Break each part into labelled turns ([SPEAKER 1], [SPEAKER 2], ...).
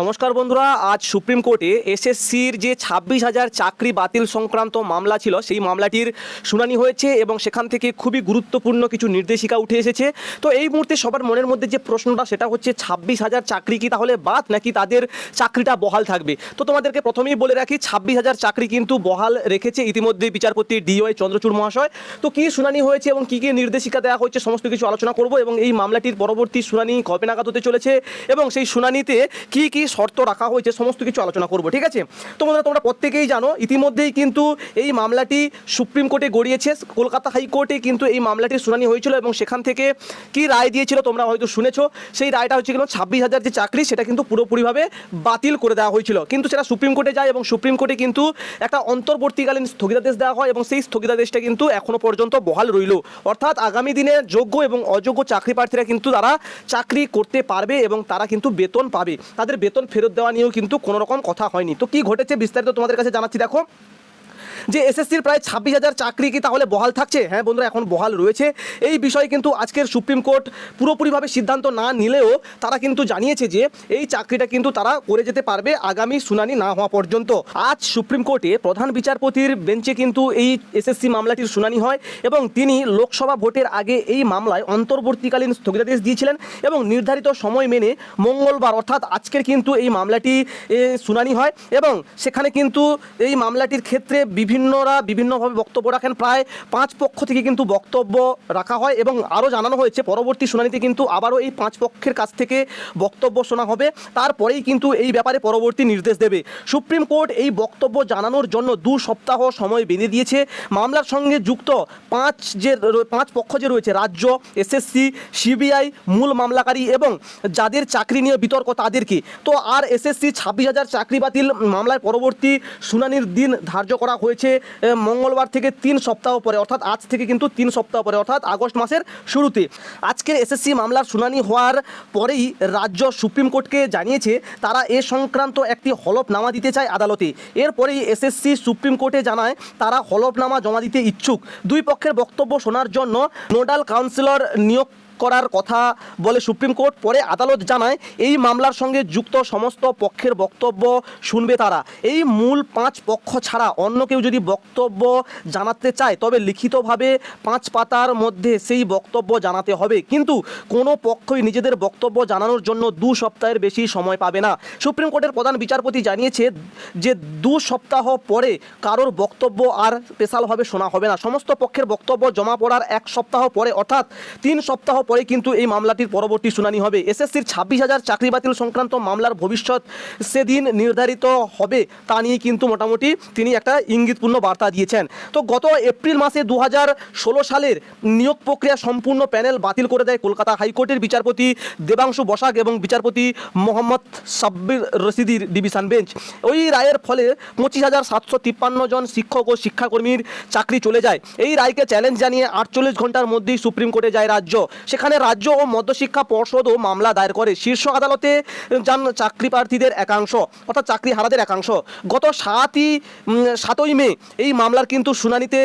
[SPEAKER 1] নমস্কার বন্ধুরা, আজ সুপ্রিম কোর্টে এসএসসির যে ছাব্বিশ হাজার চাকরি বাতিল সংক্রান্ত মামলা ছিল, সেই মামলাটির শুনানি হয়েছে এবং সেখান থেকে খুবই গুরুত্বপূর্ণ কিছু নির্দেশিকা উঠে এসেছে। তো এই মুহূর্তে সবার মনের মধ্যে যে প্রশ্নটা, সেটা হচ্ছে ছাব্বিশ হাজার চাকরি কি তাহলে বাদ, নাকি তাদের চাকরিটা বহাল থাকবে? তো তোমাদেরকে প্রথমেই বলে রাখি, ছাব্বিশ হাজার চাকরি কিন্তু বহাল রেখেছে ইতিমধ্যে বিচারপতি ডিওয়াই চন্দ্রচূড় মহাশয়। তো কী শুনানি হয়েছে এবং কী কী নির্দেশিকা দেওয়া হয়েছে সমস্ত কিছু আলোচনা করব এবং এই মামলাটির পরবর্তী শুনানি কবে নাগাদ হতে চলেছে এবং সেই শুনানিতে কী কী শর্ত রাখা হয়েছে, সমস্ত কিছু আলোচনা করব, ঠিক আছে? তো বন্ধুরা, তোমরা প্রত্যেকেই জানো, ইতিমধ্যেই কিন্তু এই মামলাটি সুপ্রিম কোর্টে গড়িয়েছে, কলকাতা হাইকোর্টে কিন্তু এই মামলাটির শুনানি হয়েছিল এবং সেখান থেকে কি রায় দিয়েছিল তোমরা হয়তো শুনেছো, সেই রায়টা হচ্ছে কিন্তু ছাব্বিশ হাজার যে চাকরি, সেটা কিন্তু পুরোপুরিভাবে বাতিল করে দেওয়া হয়েছিল। কিন্তু সেটা সুপ্রিম কোর্টে যায় এবং সুপ্রিম কোর্টে কিন্তু একটা অন্তর্বর্তীকালীন স্থগিতাদেশ দেওয়া হয় এবং সেই স্থগিতাদেশটা কিন্তু এখনও পর্যন্ত বহাল রইল। অর্থাৎ আগামী দিনে যোগ্য এবং অযোগ্য চাকরি প্রার্থীরা কিন্তু তারা চাকরি করতে পারবে এবং তারা কিন্তু বেতন পাবে। তাদের বেতন ফেরত দেওয়া নিয়েও কিন্তু কোনো রকম কথা হয়নি। তো কি ঘটেছে বিস্তারিত তোমাদের কাছে জানাচ্ছি, দেখো। যে এসএসসির প্রায় ছাব্বিশ হাজার চাকরি কি তাহলে বহাল থাকছে? হ্যাঁ বন্ধুরা, এখন বহাল রয়েছে। এই বিষয়ে কিন্তু আজকের সুপ্রিম কোর্ট পুরোপুরিভাবে সিদ্ধান্ত না নিলেও তারা কিন্তু জানিয়েছে যে এই চাকরিটা কিন্তু তারা করে যেতে পারবে আগামী শুনানি না হওয়া পর্যন্ত। আজ সুপ্রিম কোর্টে প্রধান বিচারপতির বেঞ্চে কিন্তু এই এসএসসি মামলাটির শুনানি হয় এবং তিনি লোকসভা ভোটের আগে এই মামলায় অন্তর্বর্তীকালীন স্থগিতাদেশ দিয়েছিলেন এবং নির্ধারিত সময় মেনে মঙ্গলবার, অর্থাৎ আজকের কিন্তু এই মামলাটি শুনানি হয় এবং সেখানে কিন্তু এই মামলাটির ক্ষেত্রে বিভিন্নরা বিভিন্নভাবে বক্তব্য রাখেন। প্রায় পাঁচ পক্ষ থেকে কিন্তু বক্তব্য রাখা হয় এবং আরও জানানো হয়েছে। পরবর্তী শুনানিতে কিন্তু আবারও এই পাঁচ পক্ষের কাছ থেকে বক্তব্য শোনা হবে। তারপরেই কিন্তু এই ব্যাপারে পরবর্তী নির্দেশ দেবে। সুপ্রিম কোর্ট এই বক্তব্য জানানোর জন্য দু সপ্তাহ সময় বেঁধে দিয়েছে। মামলার সঙ্গে যুক্ত পাঁচ যে পাঁচ পক্ষ যে রয়েছে, রাজ্য, এসএসসি, সিবিআই, মূল মামলাকারী এবং যাদের চাকরি নিয়ে বিতর্ক তাদেরকে। তো আর এসএসসি ছাব্বিশ হাজার চাকরি বাতিল মামলায় পরবর্তী শুনানির দিন ধার্য করা হয়েছে। এ, মঙ্গলবার থেকে তিন সপ্তাহ পরে অর্থাৎ আজ থেকে কিন্তু তিন সপ্তাহ পরে অর্থাৎ আগস্ট মাসের শুরুতে। আজকের এসএসসি মামলার শুনানি হওয়ার পরেই রাজ্য সুপ্রিম কোর্টকে জানিয়েছে তারা এ সংক্রান্ত একটি হলফনামা দিতে চায় আদালতে। এরপরেই এসএসসি সুপ্রিম কোর্টে জানায় তারা হলফনামা জমা দিতে ইচ্ছুক। দুই পক্ষের বক্তব্য শোনার জন্য নোডাল কাউন্সিলর নিয়োগ করার কথা বলে সুপ্রিম কোর্ট পরে আদালত জানায়, এই মামলার সঙ্গে যুক্ত সমস্ত পক্ষের বক্তব্য শুনবে তারা। এই মূল পাঁচ পক্ষ ছাড়া অন্য কেউ যদি বক্তব্য জানাতে চায়, তবে লিখিতভাবে পাঁচ পাতার মধ্যে সেই বক্তব্য জানাতে হবে। কিন্তু কোনো পক্ষই নিজেদের বক্তব্য জানানোর জন্য দু সপ্তাহের বেশি সময় পাবে না। সুপ্রিম কোর্টের প্রধান বিচারপতি জানিয়েছে যে, দু সপ্তাহ পরে কারোর বক্তব্য আর স্পেশালভাবে শোনা হবে না। সমস্ত পক্ষের বক্তব্য জমা পড়ার এক সপ্তাহ পরে, অর্থাৎ তিন সপ্তাহ পরে কিন্তু এই মামলাটির পরবর্তী শুনানি হবে। এসএসসির ছাব্বিশ হাজার চাকরি বাতিল সংক্রান্ত মামলার ভবিষ্যৎ সেদিন নির্ধারিত হবে, তা নিয়ে কিন্তু মোটামুটি তিনি একটা ইঙ্গিতপূর্ণ বার্তা দিয়েছেন। তো গত এপ্রিল মাসে দু হাজার ষোলো সালের নিয়োগ প্রক্রিয়া সম্পূর্ণ প্যানেল বাতিল করে দেয় কলকাতা হাইকোর্টের বিচারপতি দেবাংশু বসাক এবং বিচারপতি মোহাম্মদ সাব্বির রশিদির ডিভিশন বেঞ্চ। ওই রায়ের ফলে পঁচিশ হাজার সাতশো তিপ্পান্ন জন শিক্ষক ও শিক্ষাকর্মীর চাকরি চলে যায়। এই রায়কে চ্যালেঞ্জ জানিয়ে আটচল্লিশ ঘণ্টার মধ্যেই সুপ্রিম কোর্টে যায় রাজ্য। সেখানে রাজ্য ও মধ্যশিক্ষা পর্ষদও মামলা দায়ের করে শীর্ষ আদালতে যান চাকরি প্রার্থীদের একাংশ, অর্থাৎ চাকরি হারাদের একাংশ। গত সাতই সাতই মে এই মামলার কিন্তু শুনানিতে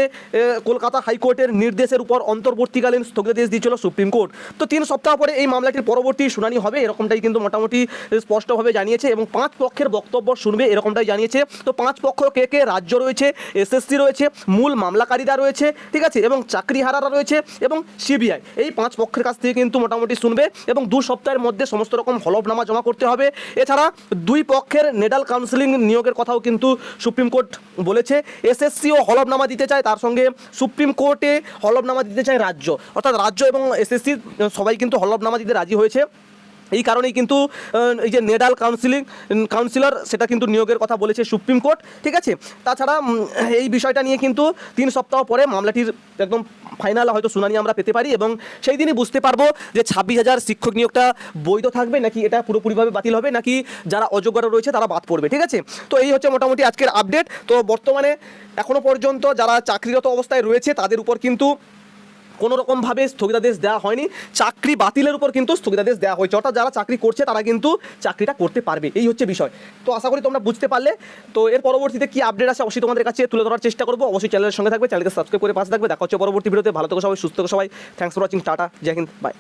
[SPEAKER 1] কলকাতা হাইকোর্টের নির্দেশের উপর অন্তর্বর্তীকালীন স্থগিতাদেশ দিয়েছিল সুপ্রিম কোর্ট। তো তিন সপ্তাহ পরে এই মামলাটির পরবর্তী শুনানি হবে, এরকমটাই কিন্তু মোটামুটি স্পষ্টভাবে জানিয়েছে এবং পাঁচ পক্ষের বক্তব্য শুনবে, এরকমটাই জানিয়েছে। তো পাঁচ পক্ষ কে কে রাজ্য রয়েছে, এসএসসি রয়েছে, মূল মামলাকারীরা রয়েছে, ঠিক আছে? এবং চাকরি চাকরিহারারা রয়েছে এবং সিবিআই। এই পাঁচ পক্ষের কাছ থেকে কিন্তু মোটামুটি শুনবে এবং দু সপ্তাহের মধ্যে সমস্ত রকম হলফনামা জমা করতে হবে। এছাড়া দুই পক্ষের নেডাল কাউন্সিলিং নিয়োগের কথাও কিন্তু সুপ্রিম কোর্ট বলেছে। এসএসসিও হলফনামা দিতে চায়, তার সঙ্গে সুপ্রিম কোর্টে হলফনামা দিতে চায় রাজ্য। অর্থাৎ রাজ্য এবং এসএসসি সবাই কিন্তু হলফনামা দিতে রাজি হয়েছে। এই কারণেই কিন্তু এই যে নেডাল কাউন্সিলিং কাউন্সিলর, সেটা কিন্তু নিয়োগের কথা বলেছে সুপ্রিম কোর্ট, ঠিক আছে? তাছাড়া এই বিষয়টা নিয়ে কিন্তু তিন সপ্তাহ পরে মামলাটির একদম ফাইনাল হয়তো শুনানি আমরা পেতে পারি এবং সেই দিনই বুঝতে পারব যে ছাব্বিশ হাজার শিক্ষক নিয়োগটা বৈধ থাকবে নাকি এটা পুরোপুরিভাবে বাতিল হবে, নাকি যারা অযোগ্যরা রয়েছে তারা বাদ পড়বে, ঠিক আছে? তো এই হচ্ছে মোটামুটি আজকের আপডেট তো বর্তমানে এখনও পর্যন্ত যারা চাকরিরত অবস্থায় রয়েছে তাদের উপর কিন্তু কোনো রকমভাবে স্থগিতাদেশ দেওয়া হয়নি। চাকরি বাতিলের উপর কিন্তু স্থগিতাদেশ দেওয়া হয়েছে। অর্থাৎ যারা চাকরি করছে, তারা কিন্তু চাকরিটা করতে পারবে। এই হচ্ছে বিষয়। তো আশা করি তোমরা বুঝতে পারলে। তো এর পরবর্তীতে কি আপডেট আছে অবশ্যই তোমাদের কাছে তুলে ধরার চেষ্টা করব। অবশ্যই চ্যানেলের সঙ্গে থাকবে। চ্যানেলকে সাবস্ক্রাইব করে পাশে থাকবে। দেখা হচ্ছে পরবর্তী ভিডিওতে ভালো থেকো সবাই, সুস্থ সবাই। থ্যাংকস ফর ওয়াচিং টাটা জয় হিন্দ বাই